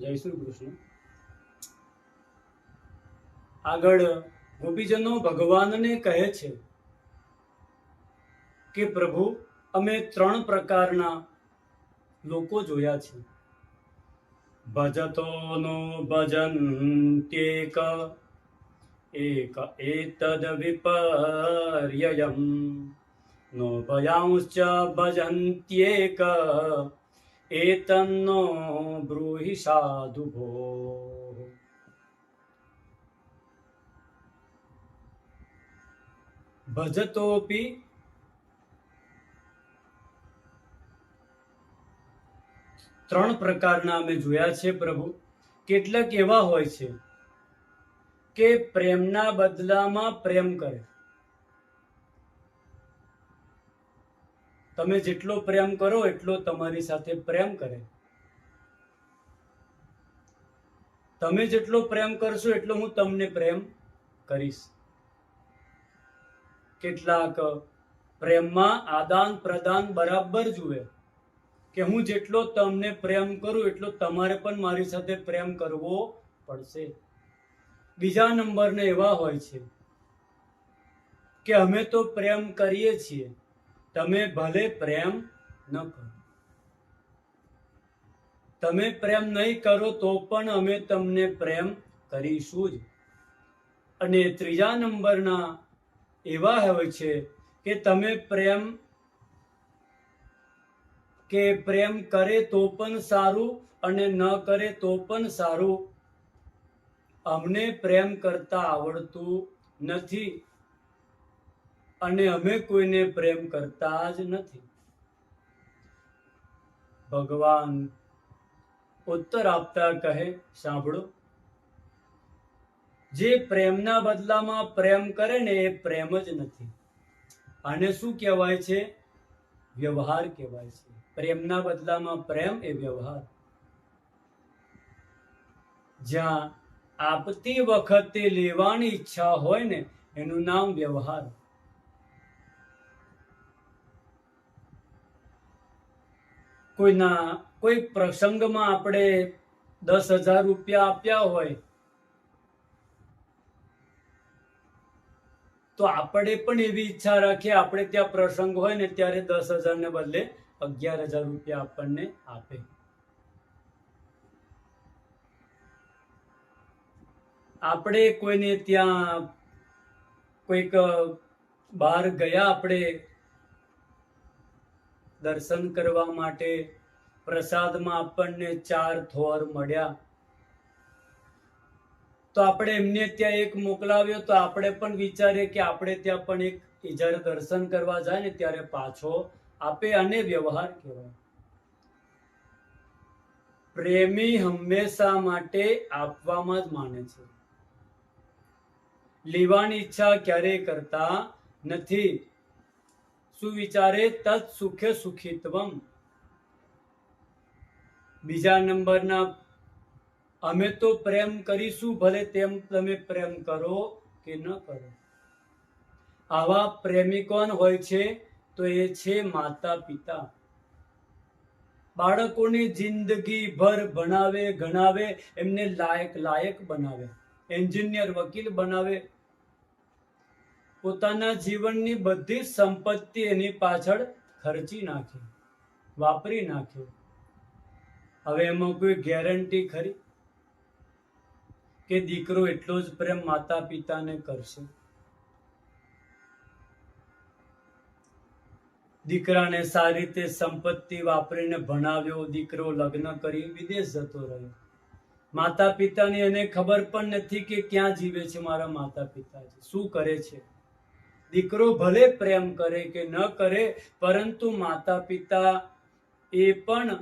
જય શ્રી કૃષ્ણ. આગળ ગોપીજનો ભગવાનને કહે છે કે પ્રભુ, અમે ત્રણ પ્રકારના લોકો જોયા છે. ભજતોનો ભજન્ત્યેક એક એતદ વિપર્યયમ. નો ભయాంશ્ચ ભજન્ત્યેક એતન્નો બ્રૂહિ સાધુ ભો ભજતોપી ત્રણ પ્રકારના અમે જોયા છે પ્રભુ. કેટલાક એવા હોય છે કે પ્રેમના બદલામાં પ્રેમ કરે. તમે જેટલો પ્રેમ કરો, એટલો તમારી સાથે પ્રેમ કરે. તમે જેટલો પ્રેમ કરશો, એટલો હું તમને પ્રેમ કરીશ. કેટલાક પ્રેમમાં આદાન પ્રદાન બરાબર જુએ કે હું જેટલો તમને પ્રેમ કરું, એટલો તમારે પણ મારી સાથે પ્રેમ કરવો પડશે. બીજા નંબરને એવા હોય છે કે અમે તો પ્રેમ કરીએ છીએ તમે ભલે પ્રેમ ન કરો. તમે પ્રેમ નહીં કરો તો પણ અમે તમને પ્રેમ કરીશું જ. અને ત્રીજા નંબરના એવા હોય છે કે તમે પ્રેમ કે પ્રેમ કરે તો પણ સારું અને ન કરે તો પણ સારું. અમને પ્રેમ કરતા આવડતું નથી. અને અમે કોઈને પ્રેમ કરતા જ નથી. ભગવાન ઉત્તર આપતા કહે, સાંભળો. જે પ્રેમના બદલામાં પ્રેમ કરે ને એ પ્રેમ જ નથી. આને શું કહેવાય છે? વ્યવહાર કહેવાય છે. પ્રેમના બદલામાં પ્રેમ એ વ્યવહાર. જ્યાં આપતી વખતે લેવાની ઈચ્છા હોય ને, એનું નામ વ્યવહાર. કોઈના, કોઈ પ્રસંગમાં આપણે દસ હજાર રૂપિયા આપ્યા હોય, તો આપણે પણ એવી ઈચ્છા રાખીએ, આપણે ત્યાં પ્રસંગ હોય ને ત્યારે દસ હજારને બદલે અગિયાર હજાર રૂપિયા આપણને આપે. આપણે કોઈને ત્યાં કોઈક બહાર ગયા, આપણે દર્શન કરવા માટે પ્રસાદમાં આપણને ચાર થોર મળ્યા. તો આપણે એમને ત્યાં એક મોકલાવ્યો તો આપણે પણ વિચારીએ કે આપણે ત્યાં પણ એક જ્યારે દર્શન કરવા જાય ને ત્યારે પાછો આપે અને વ્યવહાર કહેવાય. પ્રેમી હંમેશા માટે આપવામાં જ માને છે. લેવાની ઈચ્છા ક્યારેય કરતા નથી. શું વિચારે તત સુખે સુખિત્વમ. બીજા નંબરના, અમે તો પ્રેમ કરીશું ભલે તેમ તમે પ્રેમ કરો કે ન કરો. આવા પ્રેમિકોન હોય છે તો એ છે માતા પિતા બાળકોની જિંદગી ભર ભણાવે, ગણાવે, એમને લાયક લાયક બનાવે. એન્જિનિયર, વકીલ બનાવે પોતાના જીવનની બધી સંપત્તિ એની પાછળ ખર્ચી નાખી, વાપરી નાખ્યો હવે એમાં કોઈ ગેરંટી ખરી? કે દીકરો એટલો જ પ્રેમ માતા પિતાને કરશે? દીકરાને સારી રીતે સંપત્તિ વાપરીને ભણાવ્યો, દીકરો લગ્ન કરી, વિદેશ જતો રહ્યો. માતા પિતાની એને ખબર પણ નથી કે ક્યાં જીવે છે મારા માતા પિતાજી શું કરે છે? દીકરો ભલે પ્રેમ કરે કે ન કરે, પરંતુ માતા પિતા એ પણ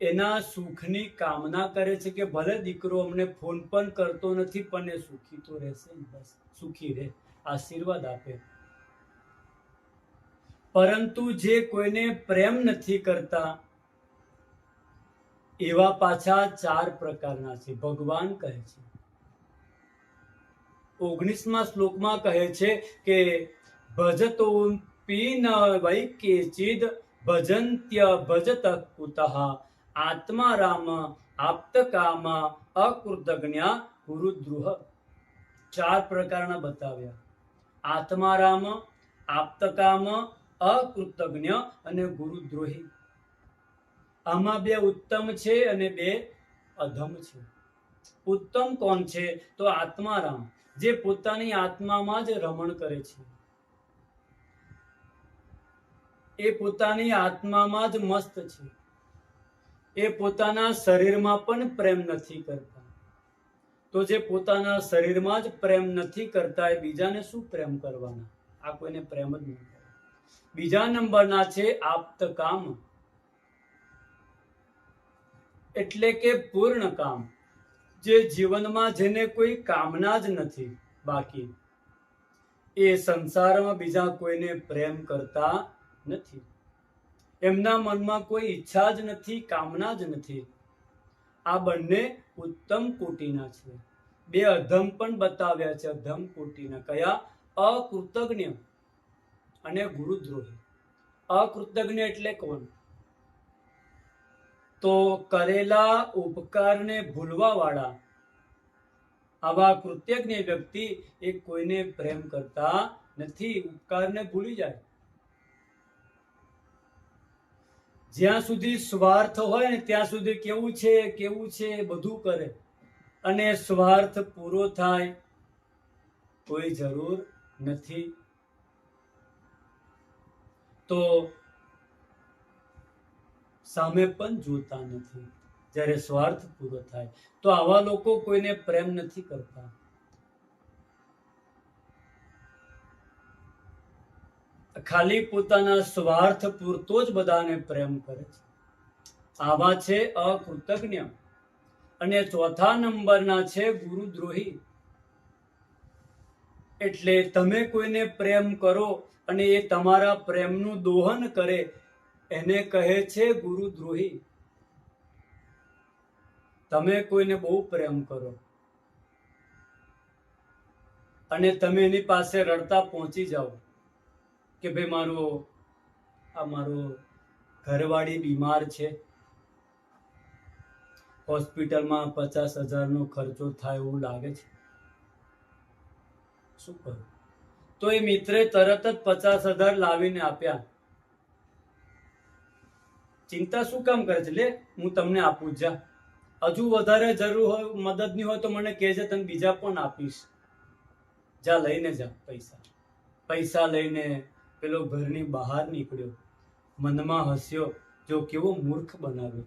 એના સુખની કામના કરે છે કે ભલે દીકરો અમને ફોન પણ કરતો નથી, પણ એ સુખી તો રહેશે બસ. સુખી રહે, આશીર્વાદ આપે. પરંતુ જે કોઈને પ્રેમ નથી કરતા, એવા પાછા ચાર પ્રકારના છે. ભગવાન કહે છે ઓગણીસમા શ્લોકમાં કહે છે કે ભજતો પીન વૈ કેચિદ ભજંત્ય ભજત કુતઃ, આત્મા રામ આપ્તકામ અકૃતજ્ઞા ગુરુદ્રુહ. ચાર પ્રકારના બતાવ્યા. આત્મારામ આપ્તકામ અકૃતજ્ઞ અને ગુરુદ્રોહી. આમાં બે ઉત્તમ છે અને બે અધમ છે. ઉત્તમ કોણ છે? તો આત્મારામ જે પોતાની આત્મામાં જ રમણ કરે છે. એ પોતાની આત્મામાં જ મસ્ત છે. એ પોતાના શરીરમાં પણ પ્રેમ નથી કરતા. તો જે પોતાના શરીરમાં જ પ્રેમ નથી કરતા, એ બીજાને શું પ્રેમ કરવાના? આ કોઈને પ્રેમ જ નહીં બીજા નંબરના છે આપ્તકામ એટલે કે પૂર્ણ કામ. જે જીવનમાં જેને કોઈ કામના જ નથી બાકી, એ સંસારમાં બીજા કોઈને પ્રેમ કરતા નથી. એમના મનમાં કોઈ ઈચ્છા જ નથી, કામના જ નથી. આ બંને ઉત્તમ કોટીના છે. બે અધમ પણ બતાવ્યા છે, અધમ કોટીના. કયા? અકૃતજ્ઞ અને ગુરુદ્રોહી. અકૃતજ્ઞ એટલે કોણ? તો કરેલા ઉપકારને ભૂલવાવાળા. આવા કૃતજ્ઞ વ્યક્તિ એ કોઈને પ્રેમ કરતા નથી, ઉપકારને ભૂલી જાય. જ્યાં સુધી સ્વાર્થ હોય ને ત્યાં સુધી કેવું છે કેવું છે, બધું કરે. અને સ્વાર્થ પૂરો થાય, કોઈ જરૂર નથી. તો સામે પણ જોતા નથી. જ્યારે સ્વાર્થ પૂરો થાય, તો આવા લોકો કોઈને પ્રેમ નથી કરતા. ખાલી પોતાના સ્વાર્થ પૂરતો જ બધાને પ્રેમ કરે છે. આવા છે અકૃતજ્ઞ. અને ચોથા નંબરના છે ગુરુદ્રોહી. એટલે તમે કોઈને પ્રેમ કરો અને એ તમારા પ્રેમનું દોહન કરે એને કહે છે ગુરુદ્રોહી તમે કોઈને બહુ પ્રેમ કરો અને તમે એની પાસે રડતા પહોંચી જાઓ કે ભાઈ મારો, આ મારો ઘરવાળી બીમાર છે. હોસ્પિટલમાં પચાસ હજારનો ખર્ચો થાય એવું લાગે છે. શું કરું? તો એ મિત્રે તરત જ પચાસ હજાર લાવીને આપ્યા. ચિંતા શું કામ કરે છે? લે, હું તમને આપું, જા. હજુ વધારે જરૂર હોય, મદદની હોય તો મને કહેજે, તને બીજા પણ આપીશ. જા, લઈને જા, પૈસા. પૈસા લઈને પેલો ઘરની બહાર નીકળ્યો. મનમાં હસ્યો, જો કેવો મૂર્ખ બનાવ્યો.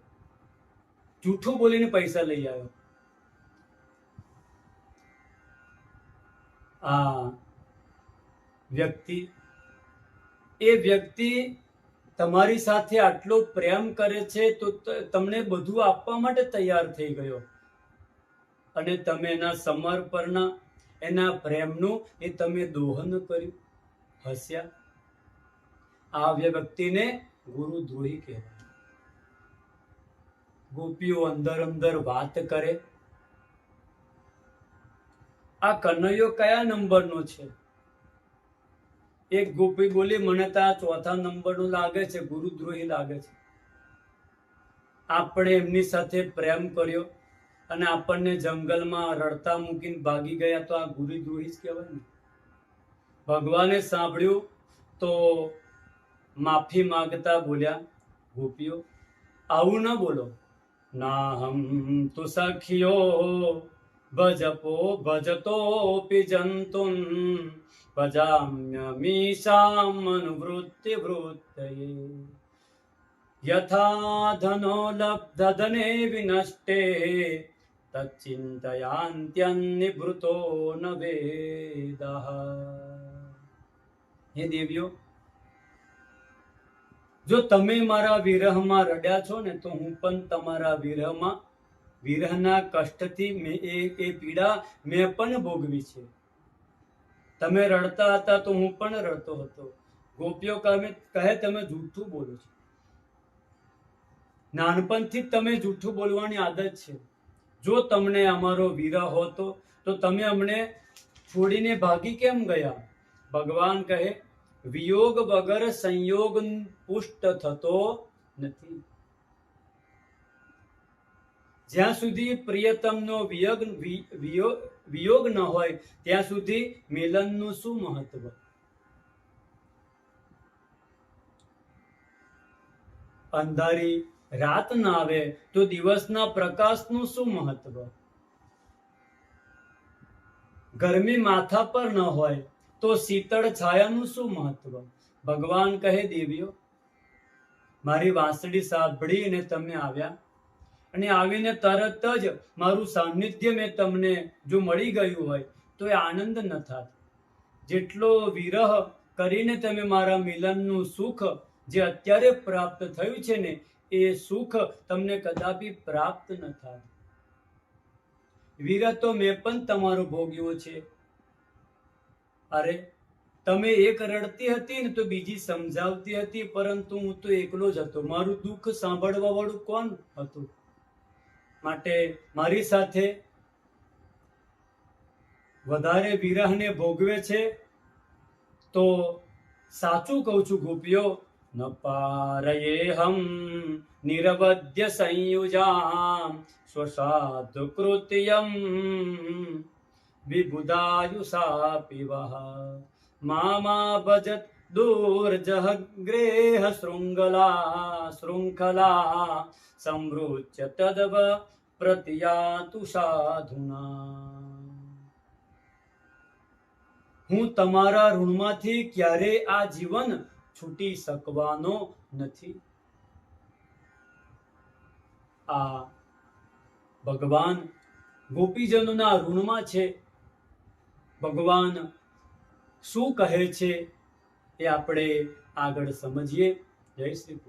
જૂઠું બોલીને પૈસા લઈ આવ્યો. આ વ્યક્તિ, એ વ્યક્તિ તમારી સાથે આટલો પ્રેમ કરે છે તો તમને બધું આપવા માટે તૈયાર થઈ ગયો. અને તમે એના સમર્પણના એના પ્રેમનું એ તમે દોહન કર્યું હસ્યા. આ વ્યક્તિને ગુરુદ્રોહી કહેવાય. ગોપીઓ અંદર અંદર વાત કરે. આ કનૈયો કયા નંબરનો છે? એક ગોપી બોલી, મને તો આ ચોથા નંબરનું લાગે છે, ગુરુદ્રોહી લાગે છે. આપણે એમની સાથે પ્રેમ કર્યો અને આપણને જંગલમાં રડતા મૂકીને ભાગી ગયા તો આ ગુરુદ્રોહી જ કહેવાય ને. ભગવાને સાંભળ્યું તો માફી માગતા બોલ્યા, ગોપીઓ, આવું ન બોલો. ના હમ તુ સખિયો ભજપો ભજતો જંતુન વૃત્તયે યથા ધનો લબ્ધધને વિનષ્ટે તચ્ચિંતયાન્ત્યન્નિભૃતો ન વેદઃ હે દેવીઓ જો તમે મારા વિરહમાં રડ્યા છો ને, તો હું પણ તમારા વિરહમાં, વિરહના કષ્ટથી મેં એ એ પીડા મેં પણ ભોગવી છે. તમે રડતા હતા તો હું પણ રડતો હતો. ગોપીઓ કહે તમે જૂઠું બોલો છો. નાનપણથી તમે જૂઠું બોલવાની આદત છે. જો તમને અમારો વીરા હોતો, તો તમે અમને છોડીને ભાગી કેમ ગયા? ભગવાન કહે, વિયોગ વગર સંયોગ પુષ્ટ થતો નથી. જ્યાં સુધી પ્રિયતમનો વિયોગ વિયોગ ન હોય, ત્યાં સુધી મિલનનું શું મહત્વ? અંધારી રાત ના આવે તો દિવસના પ્રકાશનું શું મહત્વ? ગરમી માથા પર ન હોય તો શીતળ છાયાનું શું મહત્વ? ભગવાન કહે, દેવીઓ, મારી વાંસળી સાંભળીને તમે આવ્યા અને આવીને તરત જ મારું સાનિધ્ય મેં તમને જો મળી ગયું હોય, તો એ આનંદ ન થાત. જેટલો વિરહ કરીને તમે મારા મિલનનું સુખ જે અત્યારે પ્રાપ્ત થયું છે ને, એ સુખ તમને કદાપી પ્રાપ્ત ન થાત. વિરહ તો મેં પણ તમારો ભોગ્યો છે. અરે, તમે એક રડતી હતી ને તો બીજી સમજાવતી હતી, પરંતુ હું તો એકલો જ હતો. મારું દુઃખ સાંભળવા વાળું કોણ હતું? માટે મારી સાથે વધારે વિરહને ભોગવે છે, તો સાચું કહું છું ગોપીઓ, ન પારયેહમ નિરવધ્ય સંયુજામ સ્વસાધુ કૃત્યમ વિબુદાયુષા પીવઃ મામા ભજત દુર્જહ જહગ્રેહ શૃંગલા, શૃંખલા સંવૃચ્ય તદવ પ્રત્યાતુ સાધુના હું તમારા ઋણમાંથી ક્યારે આ જીવન છૂટી શકવાનો નથી. આ ભગવાન ગોપીજનોના ઋણમાં છે. ભગવાન શું કહે છે એ આપણે આગળ સમજીએ. જય શ્રી